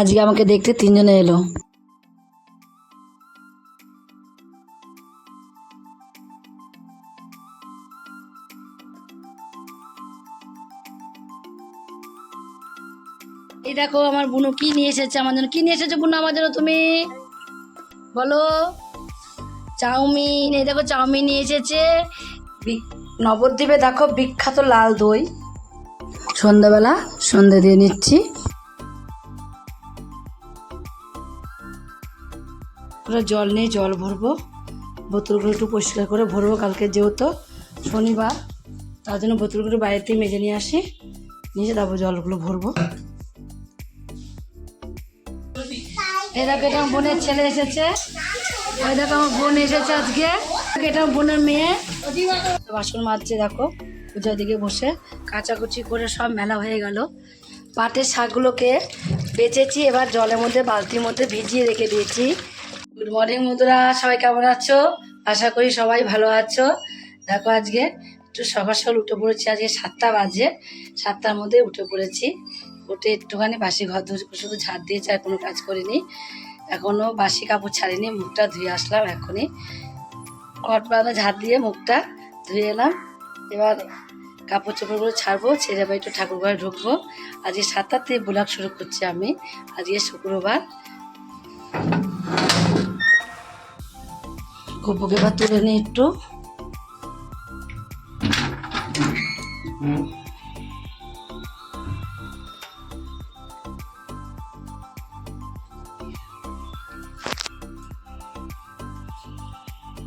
আজকে আমাকে দেখতে তিনজনে এলো। এই দেখো, আমার বুনু কি নিয়ে এসেছে আমার জন্য? কি নিয়ে এসেছে বুনু আমার জন্য তুমি? বলো। চাউমিন, এই দেখো চাউমিন নিয়ে এসেছে। নবদ্বীপে দেখো বিখ্যাত লাল দই। সন্ধ্যাবেলা সন্ধে দিয়ে নিচ্ছি। ওরা জল নিয়ে জল ভরবো। বোতলগুলো একটু পরিষ্কার করে ভরবো কালকে যেহেতু শনিবার, তার জন্য বোতলগুলো বাইরে থেকে মেজে নিয়ে আসি। নিয়ে তারপর জলগুলো ভরবো। এই দেখো, এটা আমার বোনের ছেলে এসেছে। ওই দেখো, আমার বোন এসেছে আজকে। এটা বোনের মেয়ে। বাসন মাজছে, দেখো, পূজার দিকে বসে। কাচাকুচি করে সব মেলা হয়ে গেল। পাটের শাকগুলোকে বেচেছি, এবার জলের মধ্যে, বালতির মধ্যে ভিজিয়ে রেখে দিয়েছি। গুড মর্নিং বন্ধুরা। সবাই কেমন আছো? আশা করি সবাই ভালো আছো। দেখো আজকে একটু সকাল সকাল উঠে পড়েছি। আজকে সাতটা বাজে। সাতটার মধ্যে উঠে পড়েছি। উঠে একটুখানি বাসি ঘর শুধু ঝাড় দিয়েছি, আর কোনো কাজ করিনি। এখনও বাসি কাপড় ছাড়িনি, মুখটা ধুয়ে আসলাম এখনই। ঘট বাঁধা ঝাড় দিয়ে মুখটা ধুয়ে এলাম। এবার কাপড় চোপড়গুলো ছাড়বো, ছেড়ে একটু ঠাকুর ঘরে ঢুকবো। আজকে সাতটার থেকে ব্লগ শুরু করছি আমি। আজকে শুক্রবার। গপুকে এবার তুলে নিই একটু।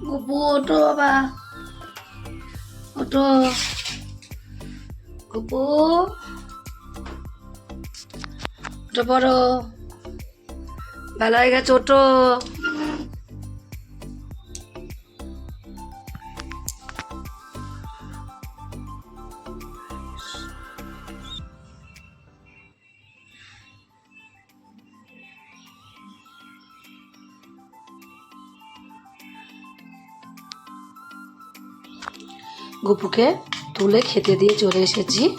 গপু ওটো বাবা। ওটো গপু। ওটো বড়। ভালো হয়ে গেছে ওটো গপুকে তুলে খেতে দিয়ে চলে এসেছি।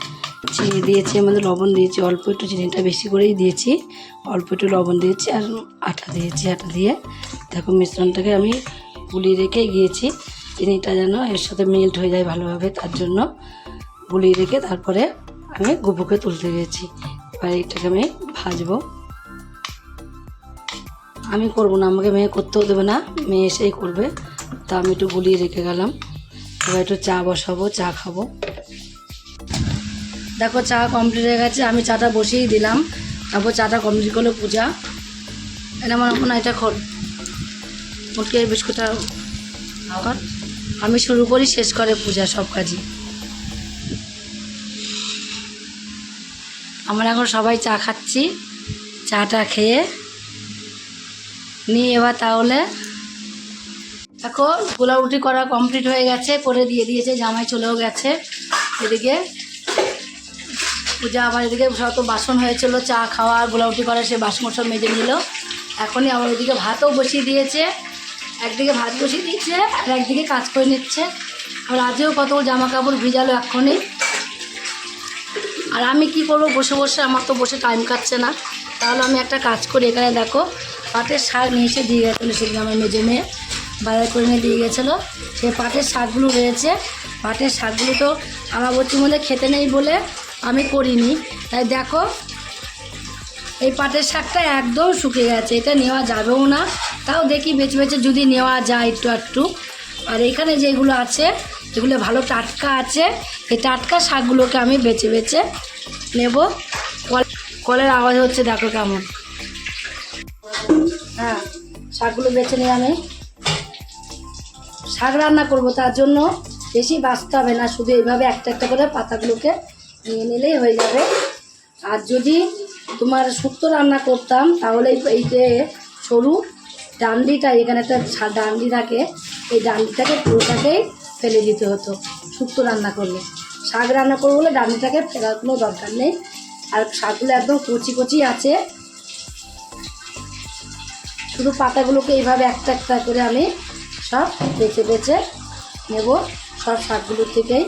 চিনি দিয়েছি, আমাদের লবণ দিয়েছি, অল্প একটু চিনিটা বেশি করেই দিয়েছি। অল্প একটু লবণ দিয়েছি আর আটা দিয়েছি, আটা দিয়ে। দেখো মিশ্রণটাকে আমি গুলিয়ে রেখে গিয়েছি। চিনিটা যেন এর সাথে মেল্ট হয়ে যায় ভালোভাবে, তার জন্য গুলিয়ে রেখে তারপরে আমি গপুকে তুলতে গিয়েছি। এবার এটাকে আমি ভাজবো। আমি করব না, আমাকে মেয়ে করতেও দেবে না, মেয়ে এসেই করবে। তা আমি একটু গুলিয়ে রেখে গেলাম। এবার একটু চা বসাবো, চা খাব। দেখো, চা কমপ্লিট হয়ে গেছে, আমি চাটা বসিয়েই দিলাম। তারপর চাটা কমপ্লিট করল পূজা। এটা আমার হয় এটা খোল। মুটকি বিস্কুটটা কর। আমি শুরু করি, শেষ করে পূজা সব কাজই। আমরা এখন সবাই চা খাচ্ছি, চাটা খেয়ে। নিয়ে এবার তাহলে এখন গোলাউটি করা কমপ্লিট হয়ে গেছে, করে দিয়ে দিয়েছে, জামাই চলেও গেছে। এদিকে পূজা আবার এদিকে যত বাসন হয়েছিল, চা খাওয়া গোলাউটি করা, সে বাসন সব মেজে নিল। এখনই আবার ওইদিকে ভাতও বসিয়ে দিয়েছে। একদিকে ভাত বসিয়ে দিয়েছে, আর একদিকে কাজ করে নিচ্ছে। আর আজও কত জামা কাপড় ভিজালো এখনই আর আমি কি করব, বসে বসে আমার তো বসে টাইম কাটছে না। তাহলে আমি একটা কাজ করি, এখানে দেখো, পাটের শাক নিয়ে এসে দিয়ে গেছিল সেদিন আমার মেজে মেয়ে। বাজার করে নিয়ে দিয়ে গেছিল। সে পাটের শাকগুলো রয়েছে। পাটের শাকগুলো তো আমার বলছি মধ্যে খেতে নেই বলে আমি করিনি। তাই দেখো, এই পাটের শাকটা একদম শুকিয়ে গেছে। এটা নেওয়া যাবেও না। তাও দেখি বেছে বেছে যদি নেওয়া যায় একটু একটু আর এখানে যেগুলো আছে, যেগুলো ভালো টাটকা আছে, এই টাটকা শাকগুলোকে আমি বেছে বেছে নেব। কল কলের আওয়াজ হচ্ছে, দেখো কেমন। হ্যাঁ শাকগুলো বেছে নিয়ে আমি। শাক রান্না করব, তার জন্য বেশি বাঁচতে হবে না, শুধু এইভাবে একটা একটা করে পাতাগুলোকে নিয়ে নিলেই হয়ে যাবে। আর যদি তোমার শুক্তো রান্না করতাম, তাহলে এই- যে সরু ডান্ডিটা, এখানে একটা ডান্ডি থাকে, এই ডান্ডিটাকে পুরোটাকেই ফেলে দিতে হতো শুক্তো রান্না করলে। শাক রান্না করব বলে ডান্ডিটাকে ফেলার কোনো দরকার নেই। আর শাকগুলো একদম কচি কচি আছে। শুধু পাতাগুলোকে এইভাবে একটা একটা করে আমি সব বেছে বেছে নেব। সব শাকগুলোর থেকেই।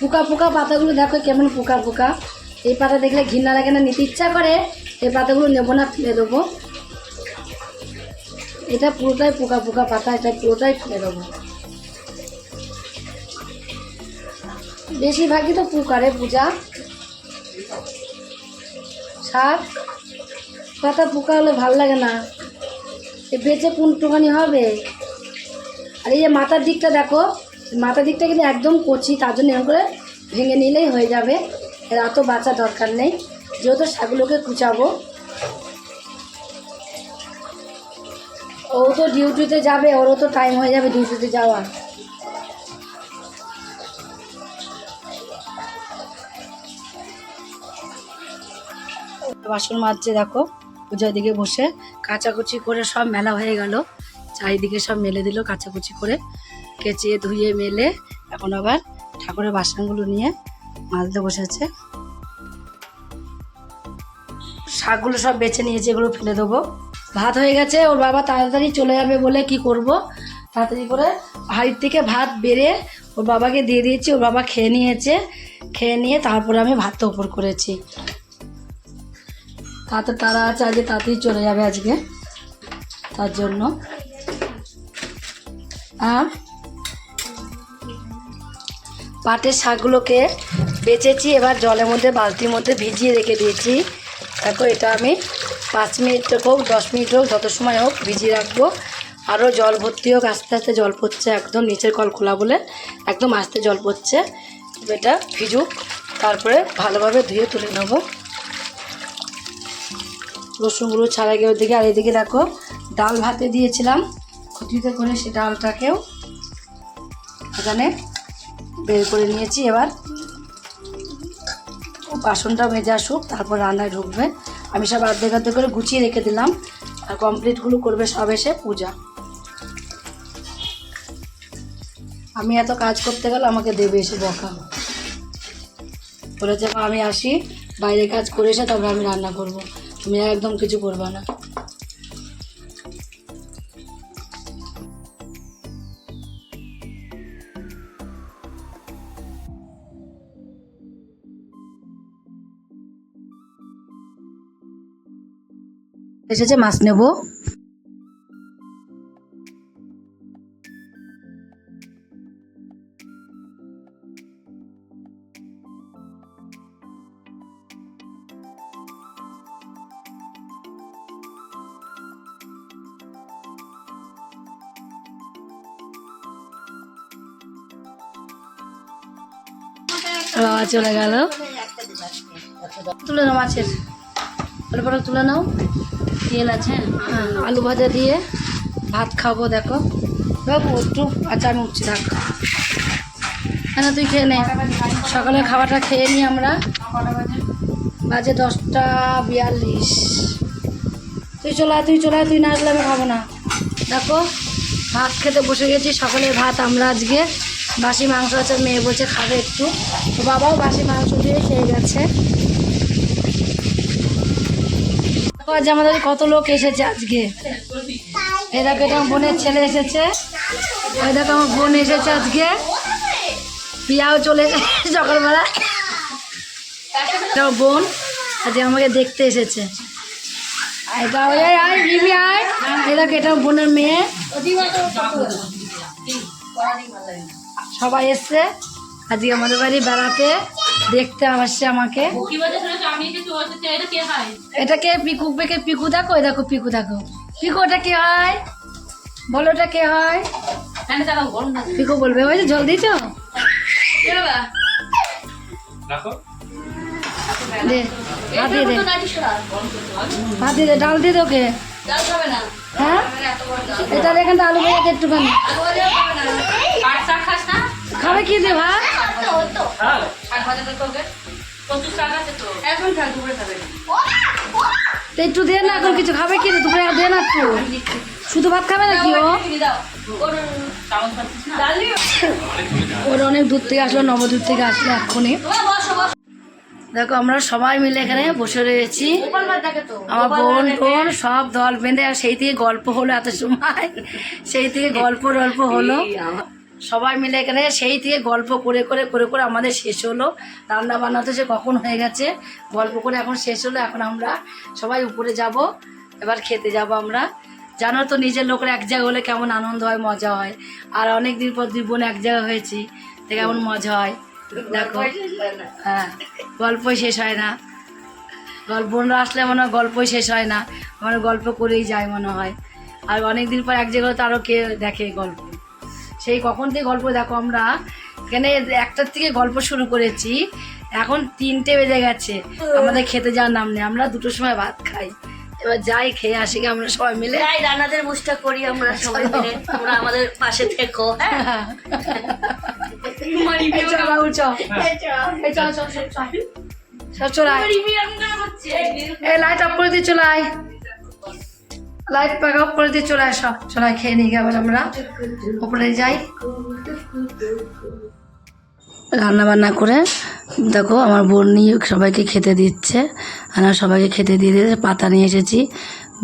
পোকা পোকা পাতাগুলো দেখো কেমন পোকা পোকা। এই পাতা দেখলে ঘৃণা লাগে না, নিতে ইচ্ছা করে। এই পাতাগুলো নেব না, ফেলে দেবো। এটা পুরোটাই পোকা পোকা পাতা, এটা পুরোটাই ফেলে দেবো। বেশিরভাগই তো পোকারে পূজা। শাক, পাতা পোকা হলে ভালো লাগে না। এ বেঁচে পুনটুখানি হবে? আর এই যে মাথার দিকটা দেখো, মাথার দিকটা কিন্তু একদম কচি, তার জন্য এরকম করে ভেঙে নিলেই হয়ে যাবে। এর অত বাঁচা দরকার নেই। যেহেতু শাকগুলোকে কুচাবো। ও তো ডিউটিতে যাবে, ওরও তো টাইম হয়ে যাবে ডিউটিতে যাওয়ার। বাসন মাজছে, দেখো। পূজার দিকে বসে কাচাকুচি করে সব মেলা হয়ে গেল। চারিদিকে সব মেলে দিল কাচাকুচি করে। কেচে ধুয়ে মেলে এখন আবার ঠাকুরের বাসনগুলো নিয়ে মালতে বসেছে। শাকগুলো সব বেছে নিয়েছে, এগুলো ফেলে দেবো। ভাত হয়ে গেছে, ওর বাবা তাড়াতাড়ি চলে যাবে বলে কি করব? তাড়াতাড়ি করে হাড়ির থেকে ভাত বেড়ে ওর বাবাকে দিয়ে দিয়েছি, ওর বাবা খেয়ে নিয়েছে। খেয়ে নিয়ে তারপরে আমি ভাতটা ওপর করেছি। তাতে তারা আছে আজকে তাড়াতাড়ি চলে যাবে আজকে। তার জন্য। আর পাটের শাকগুলোকে বেচেছি, এবার জলের মধ্যে, বালতির মধ্যে ভিজিয়ে রেখে দিয়েছি। দেখো, এটা আমি পাঁচ মিনিট হোক, দশ মিনিট হোক, যত সময় হোক ভিজিয়ে রাখব। আরও জল ভর্তি হোক, আস্তে আস্তে জল পড়ছে, একদম নিচের কল খোলা বলে, একদম আস্তে জল পড়ছে। এটা ভিজুক, তারপরে ভালোভাবে ধুয়ে তুলে নেব। রসুনগুলো ছাড়া গিয়ে ওদিকে, আর এদিকে দেখো, ডাল ভাতে দিয়েছিলাম। খুঁটিতে করে সে ডালটাকেও এখানে বের করে নিয়েছি। এবার বাসনটা মেজে আসুক, তারপর রান্নায় ঢুকবে। আমি সব অর্ধেক অর্ধেক করে গুছিয়ে রেখে দিলাম, আর কমপ্লিটগুলো করবে সব এসে পূজা। আমি এত কাজ করতে গেলে আমাকে দেবে এসে বকা। বলেছে আমি আসি, বাইরে কাজ করে এসে তারপর আমি রান্না করব। তুমি একদম কিছু করবে না। এসেছে মাছ নেব। বাবা চলে গেল। তুলে নাও মাছের। পটল তুলে নাও। তেল আছে হ্যাঁ আলু ভাজা দিয়ে ভাত খাব, দেখো। বাবু, একটু আচ্ছা আমি উঠছি থাক। হ্যাঁ তুই খেয়ে নে। সকালে খাবারটা খেয়ে নিই আমরা। বাজে দশটা বিয়াল্লিশ। তুই চলে তুই চলে তুই না আসলে আমি খাব না। দেখো, ভাত খেতে বসে গেছি। সকালের ভাত আমরা আজকে বাসি মাংস আছে, মেয়ে বলছে খাবে একটু। তো বাবাও বাসি মাংস দিয়ে খেয়ে গেছে। আজ আমাদের কত লোক এসেছে আজকে। এই দেখো বোনের ছেলে এসেছে। ওই দেখো আমার বোন এসেছে আজকে। পিয়াও চলে এসেছে সকালবেলা। এটা বোন আজকে আমাকে দেখতে এসেছে। আয় আয়। বোনের মেয়ে। সবাই এসছে। আজকে আমাদের বাড়ি বেড়াতে দেখতে আসছে আমাকে। এটাকে পিকু? পেকে পিকু দেখো? দেখো পিকু দেখো। পিকু ওটা কে হয়? বলো ওটা কে হয়? পিকু বলবে ওই যে জল দিয়েছ? দে ভাত দিয়ে দে। ভাত দিয়ে দে ডাল দিয়ে ওকে। হ্যাঁ? এটা এখান থেকে আলু একটুখানি। খাবে কি দে ভাত? একটু দে না এখন কিছু খাবে কি রে দুপুরে দে না একটু। শুধু ভাত খাবে নাকি ও? ওর অনেক দূর থেকে আসলো নবদূর থেকে আসলো এক্ষুনি। দেখো আমরা সবাই মিলে এখানে বসে রয়েছি। আমার বোন বোন সব দল বেঁধে আর সেই থেকে গল্প হলো এত সময়। সেই থেকে গল্প টল্প হলো। সবাই মিলে এখানে সেই থেকে গল্প করে করে করে করে আমাদের শেষ হলো। রান্না বান্না তো সে কখন হয়ে গেছে, গল্প করে এখন শেষ হলো। এখন আমরা সবাই উপরে যাব, এবার খেতে যাব আমরা। জানো তো নিজের লোকের এক জায়গা হলে কেমন আনন্দ হয়, মজা হয়। আর অনেক দিন পর দুই বোন এক জায়গা হয়েছি তো কেমন মজা হয়। দেখো হ্যাঁ গল্পই শেষ হয় না। গল্প, বোনরা আসলে মনে হয় গল্পই শেষ হয় না। আমার গল্প করেই যায় মনে হয়। আর অনেক দিন পর এক জায়গায় তো আরও কে দেখে গল্প। সেই কখন থেকে গল্প দেখো আমরা এখানে একটার থেকে গল্প শুরু করেছি এখন তিনটে বেজে গেছে। আমাদের খেতে যাওয়ার নাম নেই আমরা দুটোর সময় ভাত খাই। এবার যাই খেয়ে আসি আমরা সবাই মিলে। তাই রান্নাদের মুষ্টা করি আমরা সবাই মিলে তোমরা আমাদের পাশে থেকো হ্যাঁ? চল চল। চল। চল চল চল চল চল। আয়। এই লাইট অফ করে দিয়ে চলে আয়। লাইট প্যাক অফ করে দিয়ে চলে আয় সব চলে খেয়ে নিই গে আবার আমরা। উপরে যাই। রান্না বান্না করে, দেখো আমার বোন নিয়ে সবাইকে খেতে দিচ্ছে। আর সবাইকে খেতে দিয়ে দিয়ে পাতা নিয়ে এসেছি।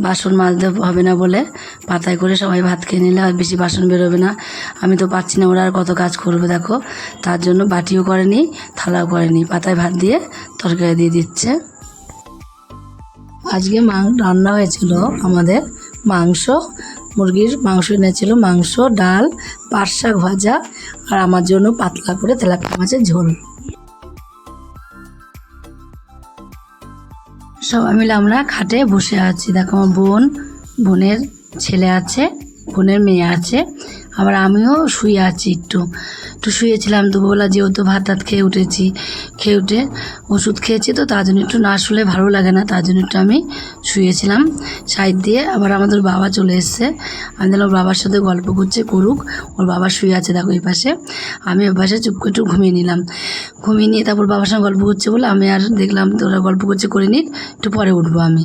বাসন মাজতে হবে না বলে পাতায় করে সবাই ভাত খেয়ে নিলে আর বেশি বাসন বেরোবে না। আমি তো পাচ্ছি না ওরা আর কত কাজ করবে, দেখো। তার জন্য বাটিও করেনি, থালাও করেনি। পাতায় ভাত দিয়ে তরকারি দিয়ে দিচ্ছে। আজকে মাং রান্না হয়েছিল আমাদের মাংস, মুরগির মাংস এনেছিল, মাংস, ডাল, পাট শাক ভাজা, আর আমার জন্য পাতলা করে তেলাপিয়া মাছের ঝোল। সবাই মিলে আমরা খাটে বসে আছি। দেখো আমার বোন, বোনের ছেলে আছে, বোনের মেয়ে আছে। আবার আমিও শুয়ে আছি একটু। একটু শুয়েছিলাম, দুপুরবেলা যেহেতু ভাত টাত খেয়ে উঠেছি, খেয়ে উঠে ওষুধ খেয়েছি তো, তার জন্য একটু না শুলে ভালো লাগে না, তার জন্য একটু আমি শুয়েছিলাম। সাইড দিয়ে আবার আমাদের বাবা চলে এসছে। আমি দিলাম বাবার সাথে গল্প করছে, করুক। ওর বাবা শুয়ে আছে দেখো এই পাশে। আমি ওই পাশে চুপ করে একটু ঘুমিয়ে নিলাম। ঘুমিয়ে নিয়ে তারপর বাবার সঙ্গে গল্প করছে বলে আমি আর দেখলাম তো ওরা গল্প করছে করে নিক, একটু পরে উঠবো আমি।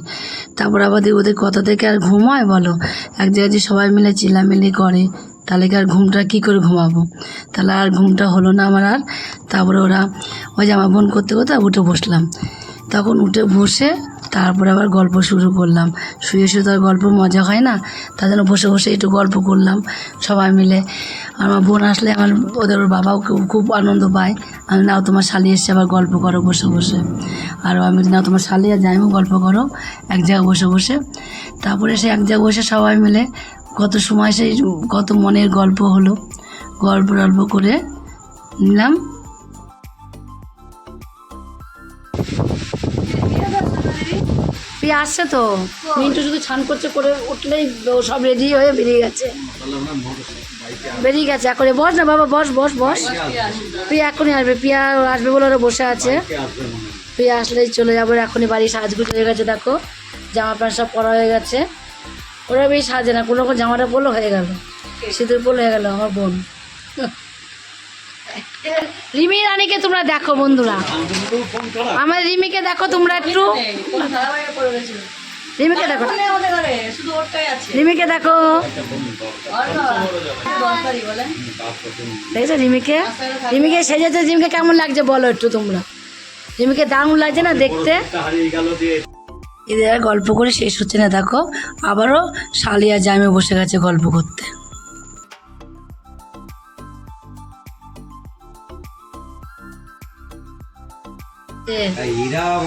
তারপর আবার ওদের কথা থেকে আর ঘুম হয় বলো? এক জায়গায় যে সবাই মিলে চিল্লামিল্লি করে। তাহলে কি আর ঘুমটা কী করে ঘুমাবো? তাহলে আর ঘুমটা হলো না আমার আর। তারপরে ওরা ওই জামা বোন করতে করতে উঠে বসলাম। তখন উঠে বসে তারপরে আবার গল্প শুরু করলাম। শুয়ে শুয়ে তো আর গল্প মজা হয় না। তার জন্য বসে বসে একটু গল্প করলাম সবাই মিলে। আমার বোন আসলে আমার ওদের বাবাও খুব- আনন্দ পায়। আমি নাও তোমার শালি এসছে আবার গল্প করো বসে বসে। আর আমি নাও তোমার শালি, আর যাইমও গল্প করো। এক জায়গায় বসে বসে। তারপরে সে এক জায়গায় বসে সবাই মিলে কত সময় সেই কত মনের গল্প হলো, গল্প গল্প করে নিলাম। আসছে তো? মিন্টু শুধু ছান করছে, করে উঠলেই সব রেডি হয়ে বেরিয়ে গেছে। বেরিয়ে গেছে, এখন বস না বাবা, বস বস বস। প্রিয়া এখনই আসবে প্রিয়া আসবে বলে ওরা বসে আছে। প্রিয়া আসলেই চলে যাব, এখনই বাড়ি সাজগুজ হয়ে গেছে, দেখো। জামা প্যান্ট সব পরা হয়ে গেছে। ওরা বেশ সাজে না, কোনো রকম জামাটা পরলো হয়ে গেল। সিঁদুর পরলো হয়ে গেল আমার বোন। রিমি রানীকে তোমরা দেখো বন্ধুরা। আমার রিমিকে দেখো তোমরা একটু। রিমিকে দেখো। রিমিকে দেখো। দেখেছ রিমিকে? রিমিকে সেজেছে, রিমিকে কেমন লাগছে বলো একটু তোমরা। রিমিকে দারুণ লাগছে না দেখতে? এদের আর গল্প করে শেষ হচ্ছে না দেখো আবারও শালিয়া জামে বসে গেছে গল্প করতে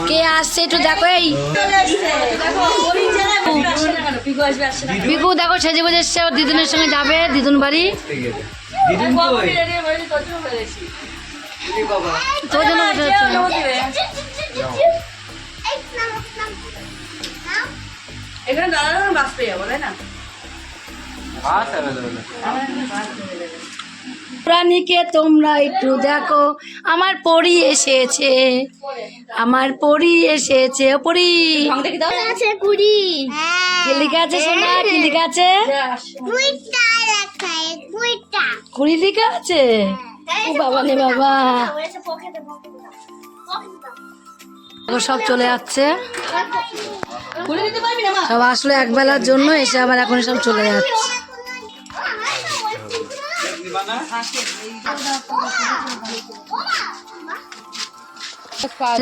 কে আসছে একটু দেখো এই বিকু দেখো সেজে গুজে এসছে দিদুনের সঙ্গে যাবে দিদুন বাড়ি হয়ে তোর জন্য হয়েছি তোর জন্য বসে। এখানে পেয়ে যাব তাই না? প্রাণীকে তোমরা একটু দেখো আমার পরি এসেছে। আমার পরি এসেছে ও পরি। দাও? আছে কুড়ি? কি লিখে আছে সোনা? কি লিখে আছে? কুড়ি লিখে আছে? বাবা নে বাবা। সব চলে যাচ্ছে। খুলে দিতে পারবি না মা? সব আসলে এক বেলার জন্য এসে আবার এখন সব চলে যাচ্ছে।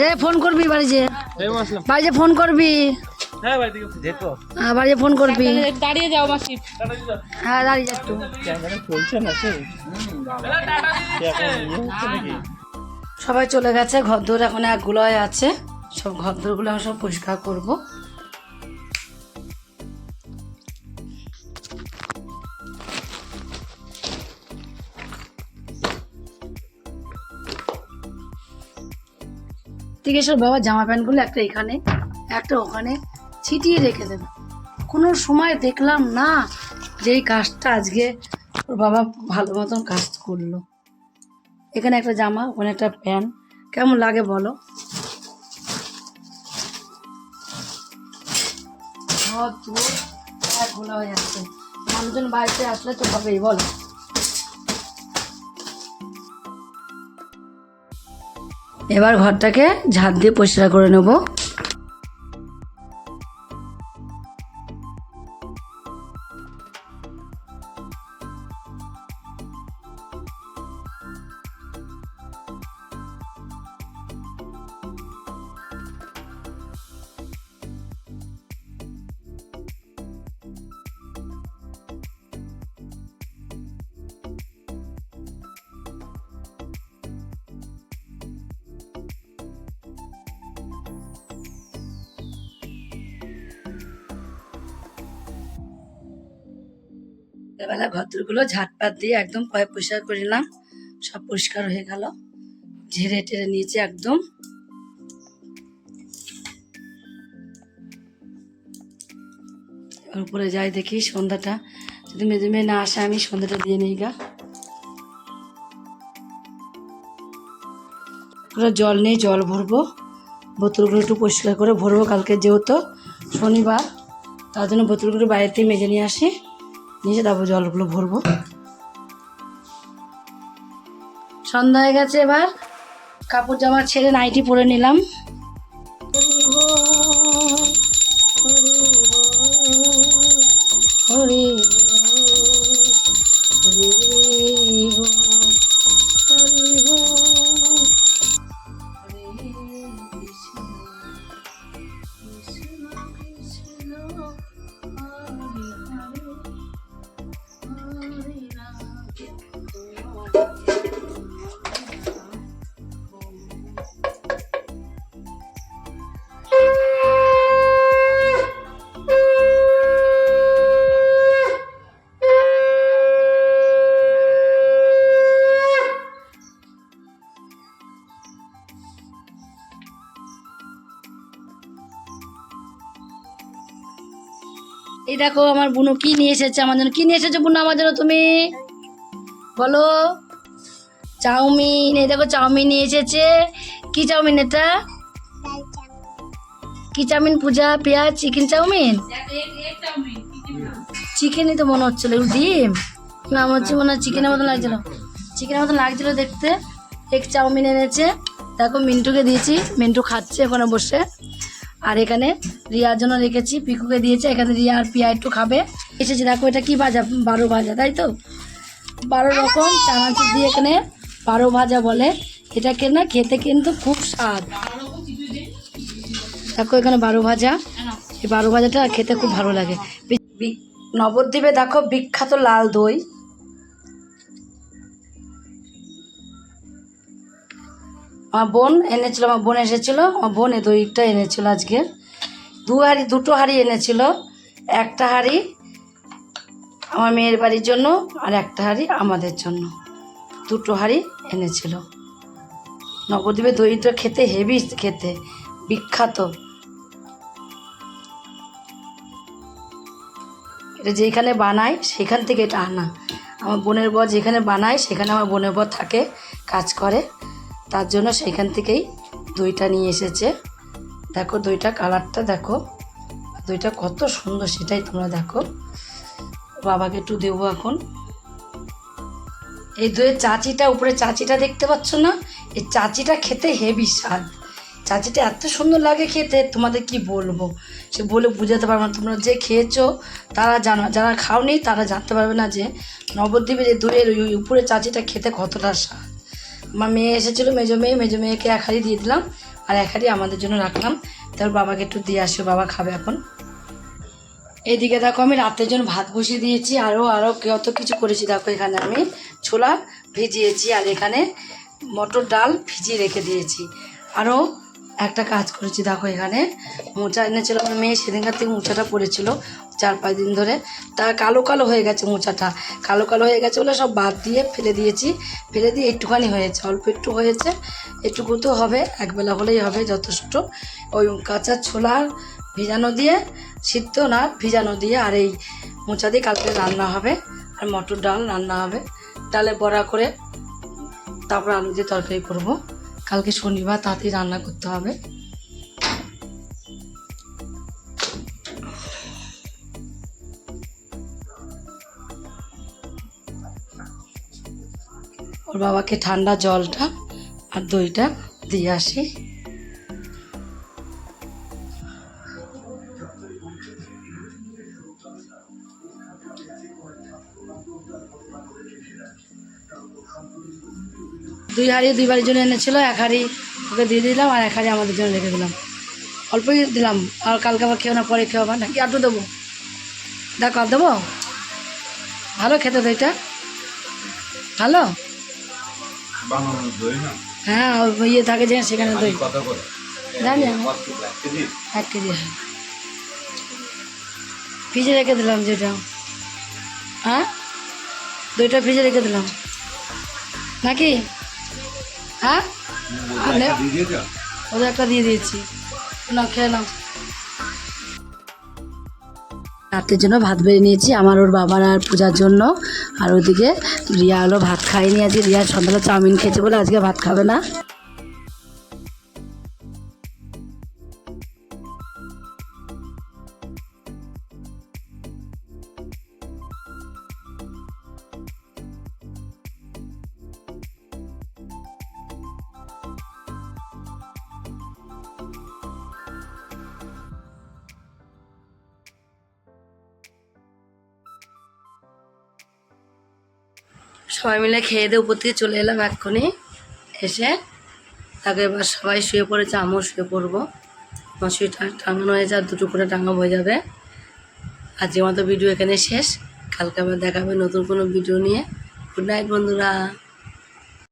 রে ফোন করবি বাড়ি যে। বাড়ি যে ফোন করবি। হ্যাঁ ভাই যে ফোন করবি। দাঁড়িয়ে যাও মাসি হ্যাঁ দাঁড়িয়ে চলছে না সবাই চলে গেছে ঘরদোর এখন এক একগুলোয় আছে। সব ঘরদোরগুলো আমি সব পরিষ্কার করব। ঠিক আছে, বাবা, জামা প্যান্টগুলো একটা এখানে, একটা ওখানে ছিটিয়ে রেখে দেবে। কোনো সময় দেখলাম না যে এই কাজটা আজকে ওর বাবা ভালো মতন কাজ করল। এখানে একটা জামা, ওখানে একটা প্যান্ট, কেমন লাগে বলো? ঘর চুল প্রায় ঘোলা হয়ে যাচ্ছে। মানুষজন বাড়িতে আসলে তো হবেই, বলো। এবার ঘরটাকে ঝাঁট দিয়ে পরিষ্কার করে নেব। এবেলা ঘরগুলো ঝাঁটপাত দিয়ে একদম কয়ে পরিষ্কার করে নিলাম। সব পরিষ্কার হয়ে গেল। ঝেড়ে টেরে নিয়েছি একদম। উপরে যাই দেখি সন্ধ্যাটা। যদি মেজে মেয়ে না আসে, আমি সন্ধ্যাটা দিয়ে নিই গা। পুরো জল নেই, জল ভরবো। বোতলগুলো একটু পরিষ্কার করে ভরবো কালকে যেহেতু শনিবার। তার জন্য বোতলগুলো বাইরেতে মেজে নিয়ে আসি। নিয়ে তারপর জলগুলো ভরবো। সন্ধ্যা হয়ে গেছে এবার। কাপড় জামা ছেড়ে নাইটি পরে নিলাম। হরি দেখো আমার বুনু কি নিয়ে এসেছে, আমার জন্য কি নিয়ে এসেছ বুনু, আমার জন্য তুমি? বলো। চাউমিন, এই দেখো চাউমিন নিয়ে এসেছে। কি চাউমিন এটা? কি চাউমিন, পূজা, পেঁয়াজ, চিকেন চাউমিন? চিকেনই তো মনে হচ্ছিল ডিম? না, আমার হচ্ছে মনে হয় চিকেনের মতন লাগছিল। চিকেনের মতন লাগছিল দেখতে। এক চাউমিন এনেছে। দেখো, মিন্টুকে দিয়েছি। মিন্টু খাচ্ছে ওখানে বসে। আর এখানে রিয়ার জন্য রেখেছি পিকুকে দিয়েছে এখানে রিয়া আর পিয়া একটু খাবে। এসেছে দেখো এটা কি ভাজা বারো ভাজা তাই তো? বারো রকম চানাচুর দিয়ে এখানে বারো ভাজা বলে। এটাকে না খেতে কিন্তু খুব স্বাদ। দেখো এখানে বারো ভাজা। এই বারো ভাজাটা খেতে খুব ভালো লাগে। নবদ্বীপে দেখো বিখ্যাত লাল দই। আমার বোন এনেছিল, আমার বোন এসেছিল, আমার বোন এই দইটা এনেছিল আজকে। দু হাঁড়ি, দুটো হাঁড়ি এনেছিল, একটা হাঁড়ি আমার মেয়ের বাড়ির জন্য আর একটা হাঁড়ি আমাদের জন্য। দুটো হাঁড়ি এনেছিল। নবদ্বীপে দইটা খেতে হেভি খেতে, বিখ্যাত। এটা যেখানে বানায়, সেখান থেকে এটা আনা। আমার বোনের বর যেখানে বানায়, সেখানে আমার বোনের বর থাকে, কাজ করে। তার জন্য সেইখান থেকেই দইটা নিয়ে এসেছে। দেখো দইটা কালারটা দেখো। দইটা কত সুন্দর সেটাই তোমরা দেখো। বাবাকে একটু দেবো এখন। এই দইয়ের চাচিটা, উপরে চাচিটা দেখতে পাচ্ছ না? এই চাচিটা খেতে হেভি স্বাদ। চাচিটা এত সুন্দর লাগে খেতে, তোমাদের কি বলব? সে বলে বুঝাতে পারব না। তোমরা যে খেয়েছো, তারা জানো, যারা খাওনি, তারা জানতে পারবে না যে নবদ্বীপে যে দইয়ের ওই উপরে চাচিটা খেতে কতটা স্বাদ। আমার মেয়ে এসেছিল, মেজো মেয়ে, মেজো মেয়েকে এক হাড়ি দিয়ে দিলাম, আর এক হাড়ি আমাদের জন্য রাখলাম। তার বাবাকে একটু দিয়ে আসো, বাবা খাবে এখন। এইদিকে দেখো আমি রাতের জন্য ভাত বসিয়ে দিয়েছি আরও আরও কত কিছু করেছি। দেখো এখানে আমি ছোলা ভিজিয়েছি, আর এখানে মটর ডাল ভিজিয়ে রেখে দিয়েছি। আরও একটা কাজ করেছি, দেখো এখানে। মোচা এনেছিল আমার মেয়ে সেদিনকার থেকে মোচাটা পড়েছিল চার পাঁচ দিন ধরে। তা কালো কালো হয়ে গেছে মোচাটা। কালো কালো হয়ে গেছে বলে সব বাদ দিয়ে ফেলে দিয়েছি। ফেলে দিয়ে একটুখানি হয়েছে, অল্প একটু হয়েছে। একটুকু তো হবে, একবেলা হলেই হবে যথেষ্ট। ওই কাঁচা ছোলা ভিজানো দিয়ে, সিদ্ধ না, ভিজানো দিয়ে আর এই মোচা দিয়ে কালকে রান্না হবে। আর মটর ডাল রান্না হবে। ডালে বড়া করে তারপর আলু দিয়ে তরকারি করব। কালকে শনিবার তাতেই রান্না করতে হবে। ওর বাবাকে ঠান্ডা জলটা আর দইটা দিয়ে আসি। দুই হাঁড়ি দুই বাড়ির জন্য এনেছিল, এক হাঁড়ি ওকে দিয়ে দিলাম আর এক হাঁড়ি আমাদের জন্য রেখে দিলাম। অল্পই দিলাম, আর কালকে আবার খেও না, পরে খেও আবার। নাকি আটু দেবো? দেখো আর দেবো? ভালো খেতে তো এটা। ভালো? হ্যাঁ ইয়ে থাকে যে সেখানে দই। জানি? এক কেজি হ্যাঁ। ফ্রিজে রেখে দিলাম যেটা। হ্যাঁ? দইটা ফ্রিজে রেখে দিলাম। নাকি? হ্যাঁ? ওদের একটা দিয়ে দিয়েছি। না খেয়ে নাও। রাতের জন্য ভাত বেড়ে নিয়েছি আমার ওর বাবার আর পূজার জন্য। আর ওদিকে রিয়া হলো ভাত খায়নি আজকে রিয়া সন্ধ্যাবেলা চাউমিন খেয়েছে বলে আজকে ভাত খাবে না। সবাই মিলে খেয়ে দিয়ে উপর থেকে চলে এলাম এক্ষুনি। এসে তাকে এবার সবাই শুয়ে পড়েছে, আমিও শুয়ে পড়ব। আমার শুয়ে টাঙানো হয়েছে আর দুটো করে টাঙানো হয়ে যাবে। আজকের মতো ভিডিও এখানে শেষ। কালকে আবার দেখাবে নতুন কোনো ভিডিও নিয়ে। গুড নাইট বন্ধুরা।